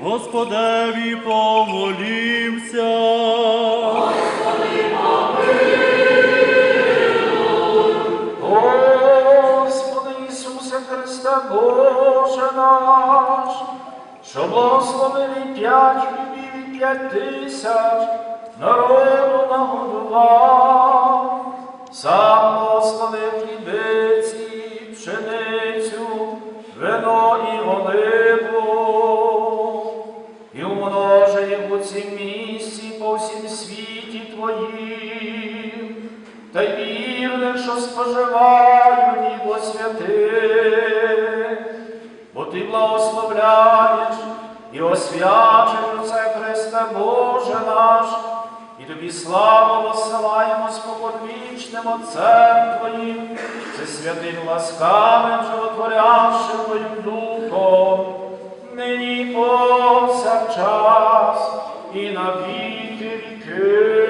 Господеві помолімся, Господи, помилуй. Господи Ісусе Христе, Боже наш, що благословили п'ять хлібів і п'ять тисяч народ. Бога, сам посланив хлібиці, пшеницю, вино і оливу, і умножив у цім місці по всім світі Твоїм, та й вірних, що споживаю, Ніго святи, бо Ти благословляєш і освяєш. І тобі славу посилаємо споконвічним Отцем Твоїм, це святим ласкавим, животворявшим Твоїм Духом, нині повсякчас і на віки віки.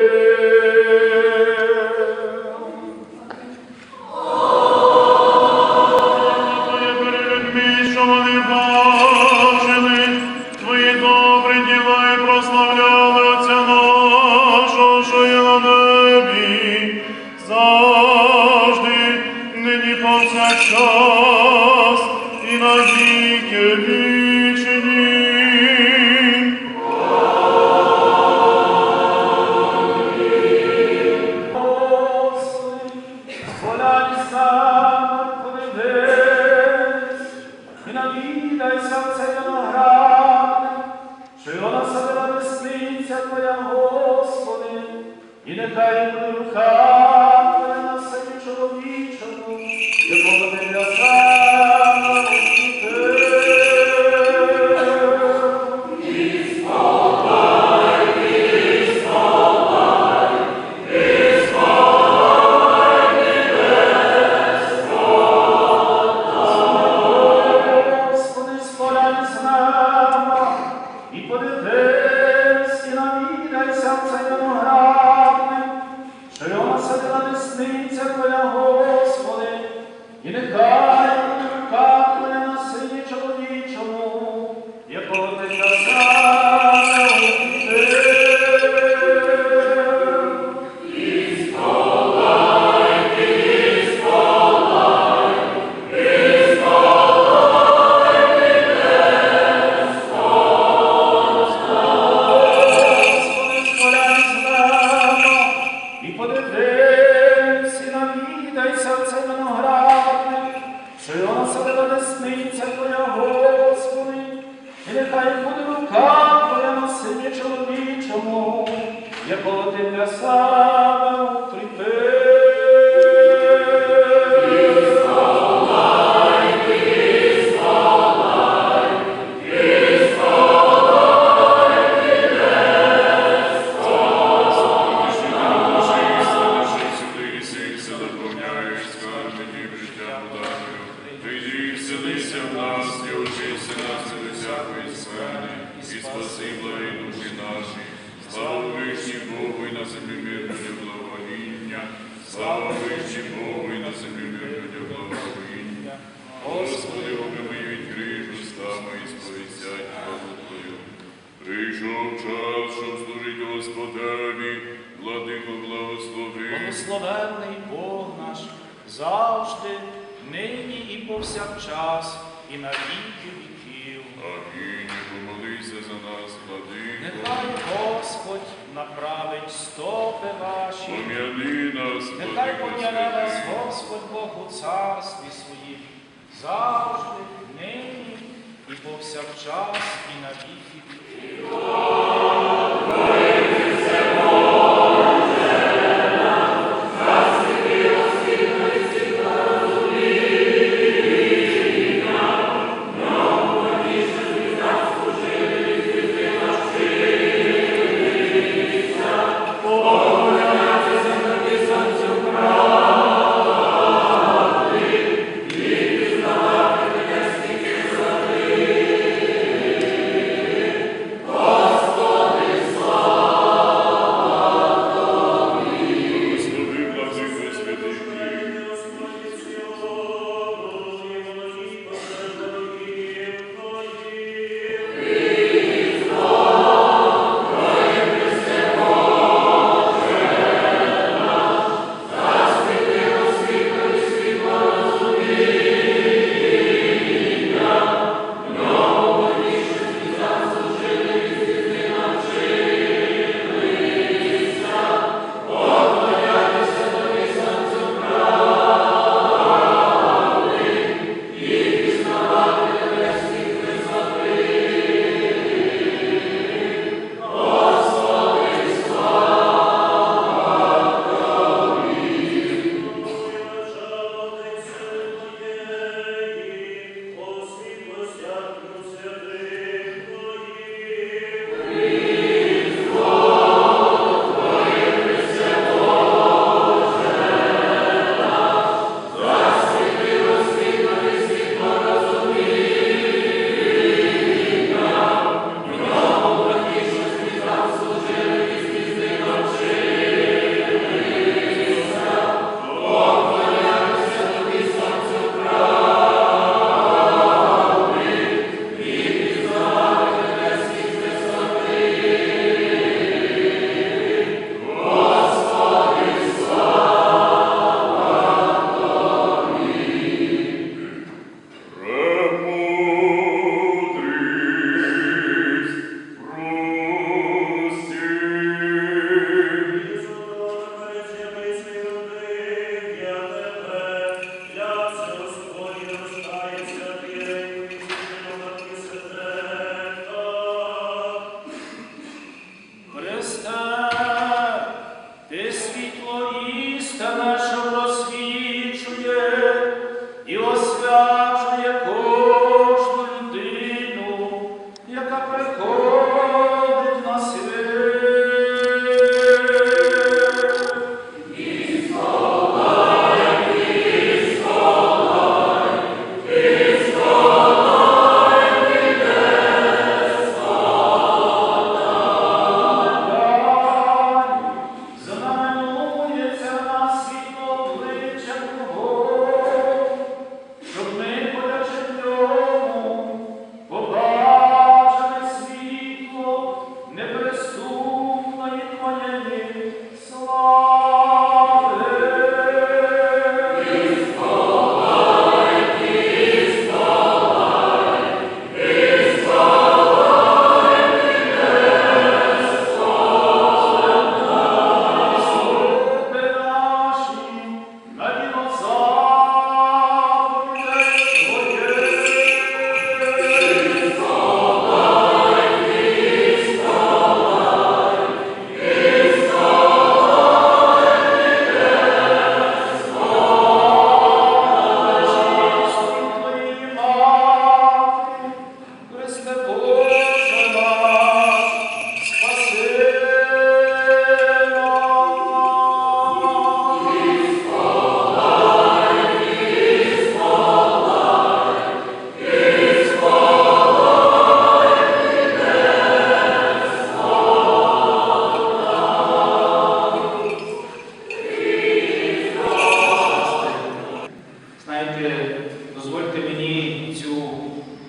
нині і повсякчас, і на віки віків. Амінь. Помолися за нас, владико. Нехай Господь направить стопи ваші. Пом'яни нас, владико, Нехай пом'яне нас Господь Бог у царстві своїм. Завжди, нині і повсякчас, і на віки віків.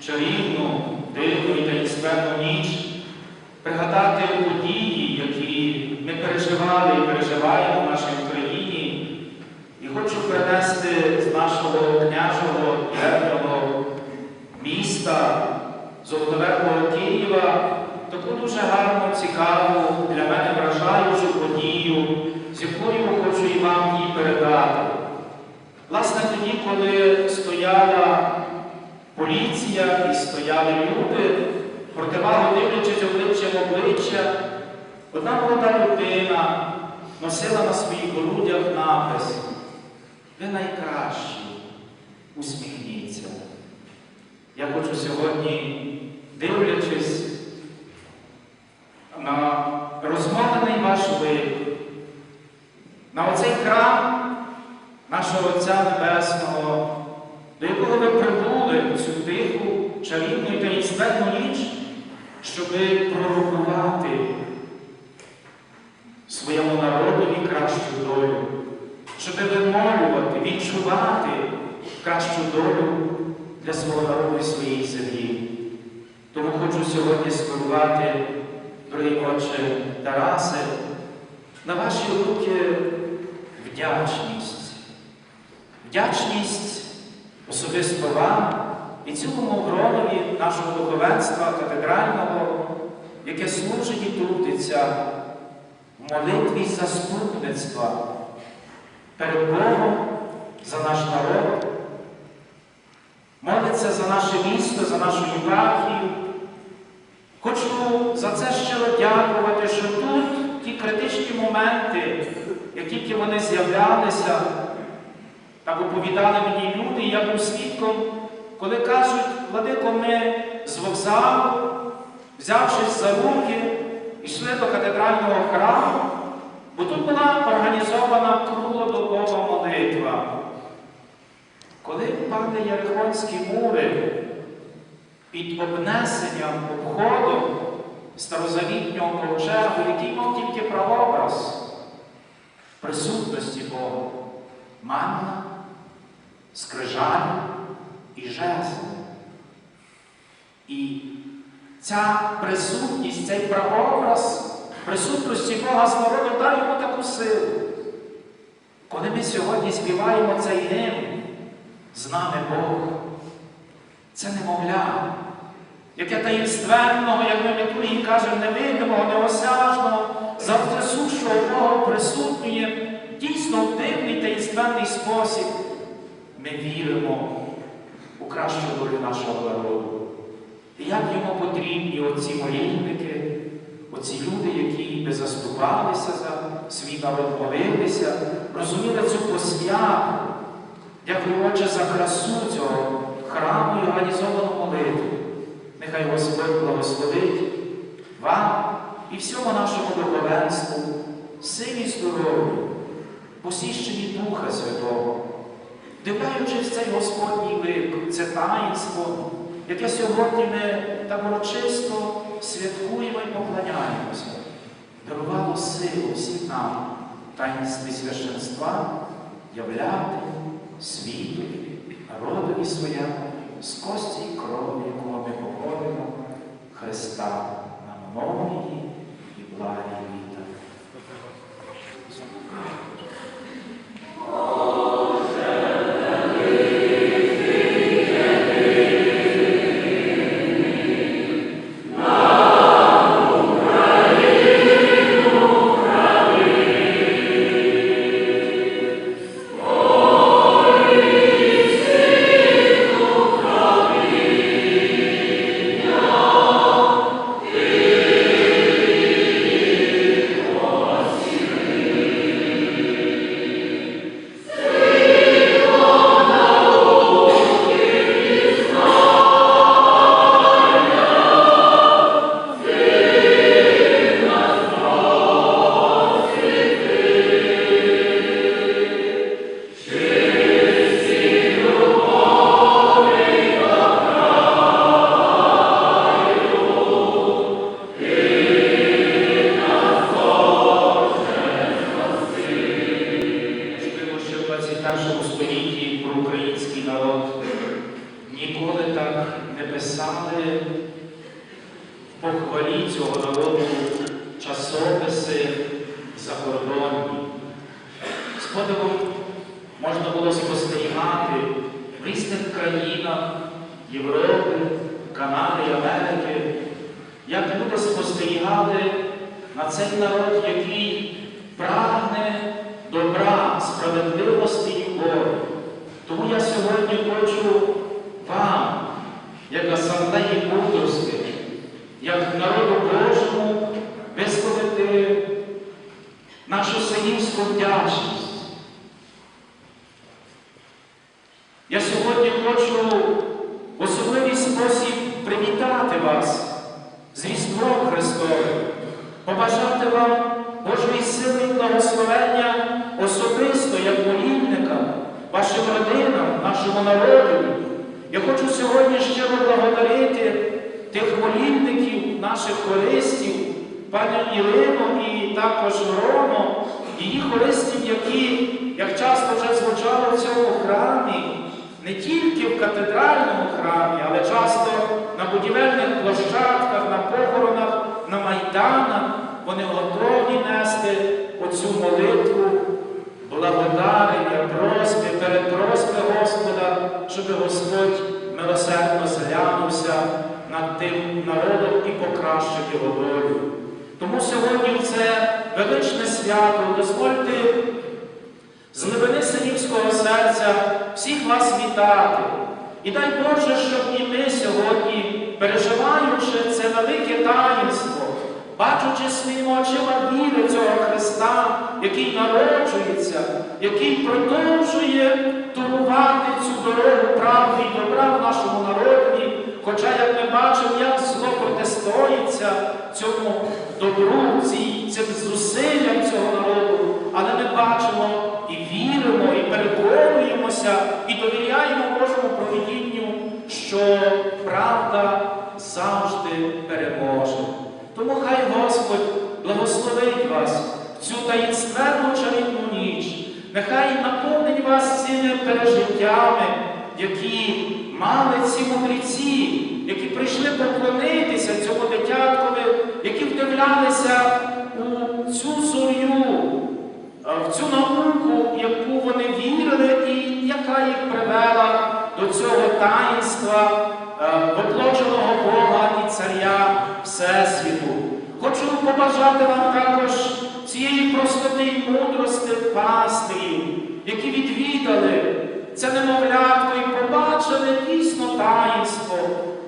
чарівну, дивну і таїнственну ніч, пригадати події, які ми переживали і переживаємо в нашій Україні, і хочу принести з нашого княжого певного міста, Золотоверхого Києва, таку дуже гарну, цікаву, для мене вражаючу подію, з якою хочу і вам її передати. Власне тоді, коли поліція і стояли люди, противагу дивлячись обличчям обличчя, одна молода людина носила на своїх грудях напис Ви найкращі, усміхніться. Я хочу сьогодні, дивлячись на розмовлений ваш лик, на оцей храм нашого Отця Небесного, до якого ви прибули в цю тиху, чарівну і таїнственну ніч, щоби пророкувати своєму народові кращу долю, щоби вимолювати, відчувати кращу долю для свого народу і своєї землі. Тому хочу сьогодні скерувати, дорогі отче Тарасе, на ваші руки вдячність. Вдячність особисто вам і цілому громові нашого духовенства катедрального, яке служить і трудиться в молитві заступництва перед Богом за наш народ, молиться за наше місто, за нашу єпархію. Хочу за це щиро дякувати, що тут ті критичні моменти, як тільки вони з'являлися, так оповідали мені люди, і я був свідком, коли кажуть, владико, ми з вокзалу, взявшись за руки, йшли до катедрального храму, бо тут була організована круглодобова молитва. Коли впали Ярихонські мури під обнесенням обходом старозавітнього ковчегу, який мав тільки прообраз присутності Бога, манна, скрижаль і жезл. І ця присутність, цей прообраз присутності Бога з народу дав йому таку силу. Коли ми сьогодні співаємо цей гімн, з нами Бог, це немовля, яке таїнственного, як ми літургії кажемо, невидимого, неосяжного, завтресущого Бога присутнює дійсно в дивний таїнственний спосіб. Ми віримо у кращу долю нашого народу. І як йому потрібні оці молільники, оці люди, які би заступалися за свій народ, молилися, розуміли цю посвяту. Дякую, Отче, за красу цього храму і організовану молитву. Нехай Господь благословить вам і всьому нашому духовенству, силі здоров'я, посіщенні Духа Святого, дивляючись цей Господній лик, це таїнство, яке сьогодні ми так урочисто святкуємо і поклоняємося, дарувало силу всім нам таїнстві священства являти світові, народові своєму, з кості і крові, якого ми походимо, Христа на многії і благі Тому я сьогодні хочу вам, як асамблеї мудрості, як народу Божому, висловити нашу синівську вдячність. Я сьогодні хочу в особливий спосіб привітати вас з Різдвом Христовим, побажати вам Божої сили і благословення особисто, як молільника, вашим родинам, нашому народу. Я хочу сьогодні щиро благодарити тих молільників, наших хористів, пані Ірину і також Рону, її хористів, які, як часто вже звучало в цьому храмі, не тільки в катедральному храмі, але часто на будівельних площадках, на похоронах, на майданах вони готові нести оцю молитву, благодарення, просьби, перед просьби Господа, щоб Господь милосердно зглянувся над тим народом і покращив його долю. Тому сьогодні це величне свято дозвольте з глибини синівського серця всіх вас вітати. І дай Боже, щоб і ми сьогодні, переживаючи це велике таїнство, бачучи своїми очима віри цього Христа, який народжується, який продовжує турувати цю дорогу правди і добра в нашому народі, хоча, як ми бачимо, як зло протистоїться цьому добру, цим зусиллям цього народу, але ми бачимо віримо, і переконуємося, і довіряємо Божому провидінню, що правда завжди переможе. Тому хай Господь благословить вас в цю таїнственну чарівну ніч, нехай наповнить вас цими пережиттями, які мали ці мудреці, які прийшли поклонитися цьому дитяткові, які вдивлялися у цю побажати вам також цієї простоти і мудрости пастирів, які відвідали це немовлятко і побачили дійсно таїнство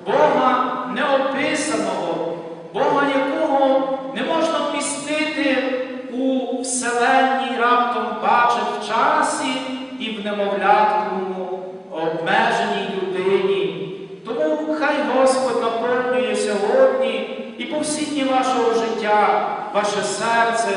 Бога неописаного, Бога, якого не можна вмістити у вселенній раптом бачить в часі і в немовляткому обмеженій людині. Тому хай Господь наповнює сьогодні і по всі дні вашого життя, ваше серце,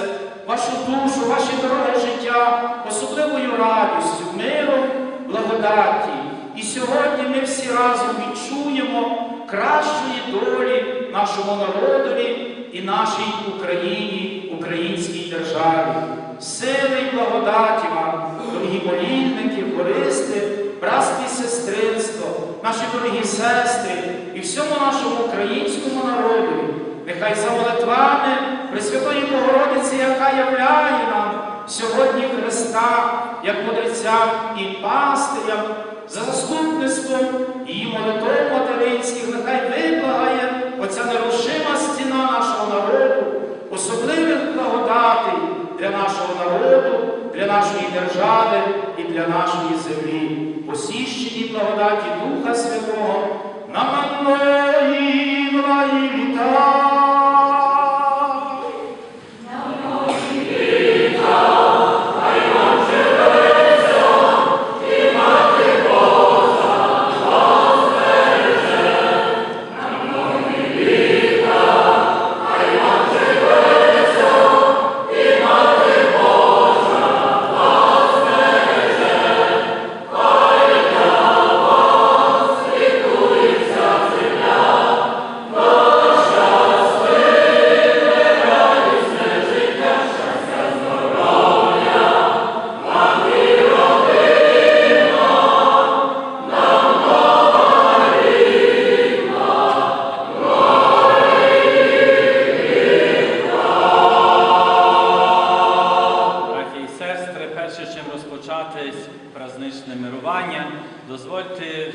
вашу душу, ваші дороги життя особливою радістю, миром, благодаті. І сьогодні ми всі разом відчуємо кращої долі нашому народові і нашій Україні, українській державі. Сили і благодаті вам, дорогі молільники, хористи, братство і сестринство, наші дорогі сестри і всьому нашому українському народу. Нехай за молитвами Пресвятої Богородиці, яка являє нам сьогодні Христа, як мудрецям і пастирям, за заступництвом її молитов материнських, нехай виблагає оця нерушима стіна нашого народу, особливих благодатей для нашого народу, для нашої держави і для нашої землі, посіщені благодаті Духа Святого, на манної вітай. Господи,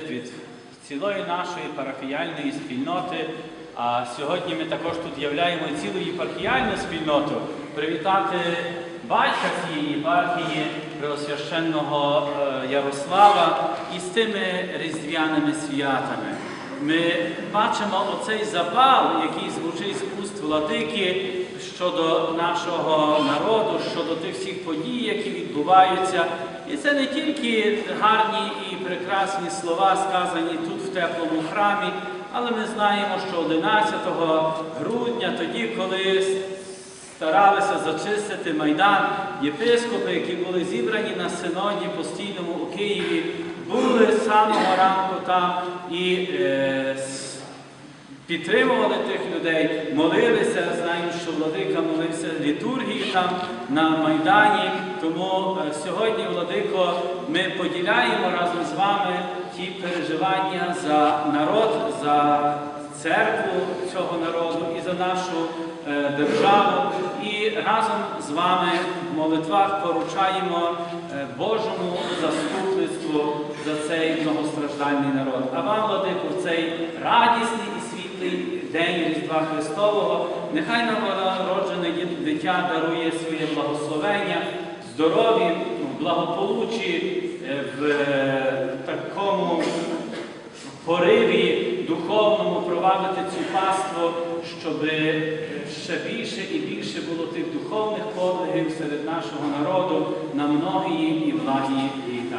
Від цілої нашої парафіяльної спільноти. А сьогодні ми також тут являємо цілу єпархіяльну спільноту привітати батька цієї єпархії, Преосвященного е, Ярослава, із тими різдвяними святами. Ми бачимо оцей запал, який звучить з уст владики щодо нашого народу, щодо тих всіх подій, які відбуваються. І це не тільки гарні і прекрасні слова, сказані тут в теплому храмі, але ми знаємо, що 11 грудня, тоді, коли старалися зачистити Майдан, єпископи, які були зібрані на синоді постійному у Києві, були з самого ранку там і е, підтримували тих людей, молилися. Знаємо, що владика молився літургії там на Майдані. Тому е, сьогодні, Владико, ми поділяємо разом з вами ті переживання за народ, за церкву цього народу і за нашу е, державу. І разом з вами в молитвах поручаємо е, Божому заступництву за цей многостраждальний народ. А вам, Владико, в цей радісний і світлий день Різдва Христового, нехай новонароджене дитя дарує своє благословення, здоров'я, в благополуччі, е, в е, такому пориві духовному провадити цю паству, щоб ще більше і більше було тих духовних подвигів серед нашого народу на многії і благі літа.